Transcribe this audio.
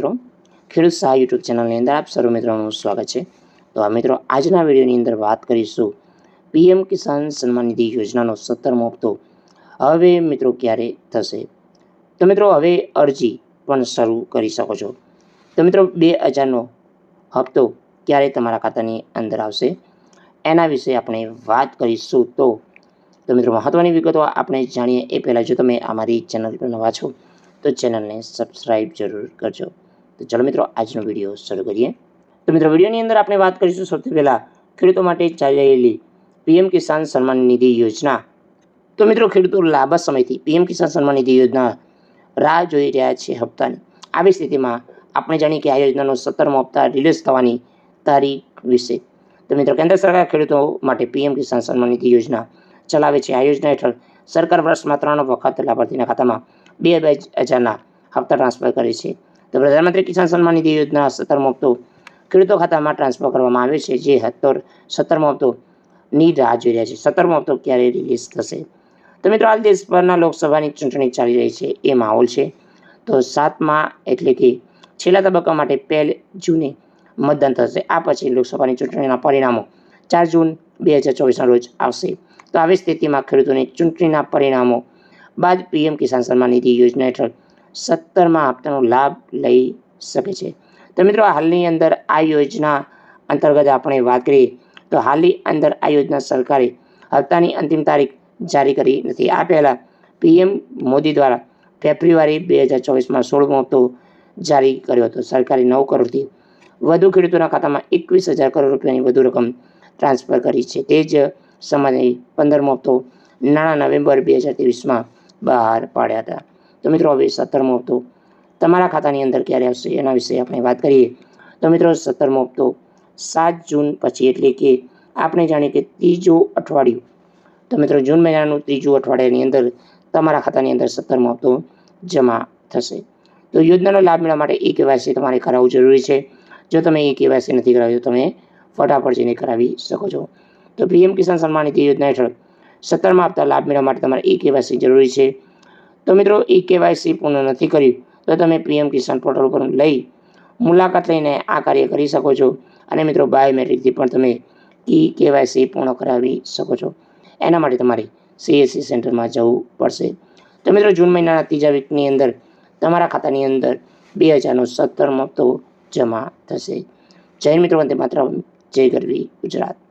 મિત્રો. ખેડૂત સહાય યુટ્યુબ ચેનલની અંદર આપ સર્વ મિત્રોનું સ્વાગત છે. તો આ મિત્રો, આજના વિડીયોની અંદર વાત કરીશું પીએમ કિસાન સન્માન નિધિ યોજનાનો સત્તરમો હપ્તો. હવે મિત્રો, ક્યારે થશે? તો મિત્રો, હવે અરજી પણ શરૂ કરી શકો છો. તો મિત્રો, બે હજારનો હપ્તો ક્યારે તમારા ખાતાની અંદર આવશે? એના વિશે આપણે વાત કરીશું તો તો મિત્રો મહત્ત્વની વિગતો આપણે જાણીએ એ પહેલાં જો તમે અમારી ચેનલ પર નવા છો, તો ચેનલને સબસ્ક્રાઈબ જરૂર કરજો. તો ચલો મિત્રો, આજનો વીડિયો શરૂ કરીએ. તો મિત્રો, વિડીયોની અંદર આપણે વાત કરીશું સૌથી પહેલાં ખેડૂતો માટે ચાલી રહેલી પીએમ કિસાન સન્માન નિધિ યોજના. તો મિત્રો, ખેડૂતો લાંબા સમયથી પીએમ કિસાન સન્માન નિધિ યોજના રાહ જોઈ રહ્યા છે હપ્તાની. આવી સ્થિતિમાં આપણે જાણીએ કે આ યોજનાનો સત્તરમો હપ્તા રિલીઝ થવાની તારીખ વિશે. તો મિત્રો, કેન્દ્ર સરકાર ખેડૂતો માટે પીએમ કિસાન સન્માન નિધિ યોજના ચલાવે છે. આ યોજના હેઠળ સરકાર વર્ષમાં ત્રણ વખત લાભાર્થીના ખાતામાં બે હજારના હપ્તા ટ્રાન્સફર કરે છે. તો પ્રધાનમંત્રી કિસાન સન્માન નિધિ યોજના સત્તરમો હપ્તો ખેડૂતો ખાતામાં ટ્રાન્સફર કરવામાં આવે છે, જે સત્તર સત્તરમો હપ્તો ની રાહ જોઈ રહ્યા છે. સત્તરમો હપ્તો ક્યારે રિલીઝ થશે? તો મિત્રો, હાલ દેશભરના લોકસભાની ચૂંટણી ચાલી રહી છે, એ માહોલ છે. તો સાતમા એટલે કે છેલ્લા તબક્કા માટે પહેલ જૂને મતદાન થશે. આ પછી લોકસભાની ચૂંટણીના પરિણામો ચાર જૂન બે હજાર ચોવીસના રોજ આવશે. તો આવી સ્થિતિમાં ખેડૂતોને ચૂંટણીના પરિણામો બાદ પીએમ કિસાન સન્માન નિધિ યોજના હેઠળ સત્તરમાં હપ્તાનો લાભ લઈ શકે છે. તો મિત્રો હાલની અંદર આ યોજના અંતર્ગત આપણે વાત કરીએ, તો હાલની અંદર આ યોજના સરકારે હપ્તાની અંતિમ તારીખ જારી કરી નથી. આ પહેલાં પીએમ મોદી દ્વારા ફેબ્રુઆરી બે હજાર ચોવીસમાં સોળમો હપ્તો જારી કર્યો હતો. સરકારે નવ કરોડથી વધુ ખેડૂતોના ખાતામાં એકવીસ હજાર કરોડ રૂપિયાની વધુ રકમ ટ્રાન્સફર કરી છે. તે જ સમયે પંદરમો હપ્તો નાણાં નવેમ્બર બે હજાર ત્રેવીસમાં બહાર પાડ્યા હતા. તો મિત્રો, હવે સત્તરમો હપ્તો તમારા ખાતાની અંદર ક્યારે આવશે એના વિશે આપણે વાત કરીએ. તો મિત્રો, સત્તરમો હપ્તો સાત જૂન પછી, એટલે કે આપણે જાણીએ કે ત્રીજું અઠવાડિયું. તો મિત્રો, જૂન મહિનાનું ત્રીજું અઠવાડિયાની અંદર તમારા ખાતાની અંદર સત્તરમો હપ્તો જમા થશે. તો યોજનાનો લાભ મેળવવા માટે એ કેવાયસી તમારે કરાવવું જરૂરી છે. જો તમે એ કેવાયસી નથી કરાવી, તો તમે ફટાફટ જઈને કરાવી શકો છો. તો પીએમ કિસાન સન્માન નિધિ યોજના હેઠળ સત્તરમાં આપતા લાભ મેળવવા માટે તમારે એ કેવાયસી જરૂરી છે. તો મિત્રો ઈ કેવાયસી પૂર્ણ નથી કર્યું. તો તમે પીએમ કિસાન પોર્ટલ પર લઈ મુલાકાત લઈને આ કાર્ય કરી શકો છો. અને મિત્રો, બાયોમેટ્રિકથી પણ તમે ઈ કેવાયસી પૂર્ણ કરાવી શકો છો. એના માટે તમારે સીએસસી સેન્ટરમાં જવું પડશે. તો મિત્રો, જૂન મહિનાના ત્રીજા વીકની અંદર તમારા ખાતાની અંદર બે હજારનો સત્તર હપ્તો જમા થશે. જૈન મિત્રો, વંદે માત્ર જય ગરવી ગુજરાત.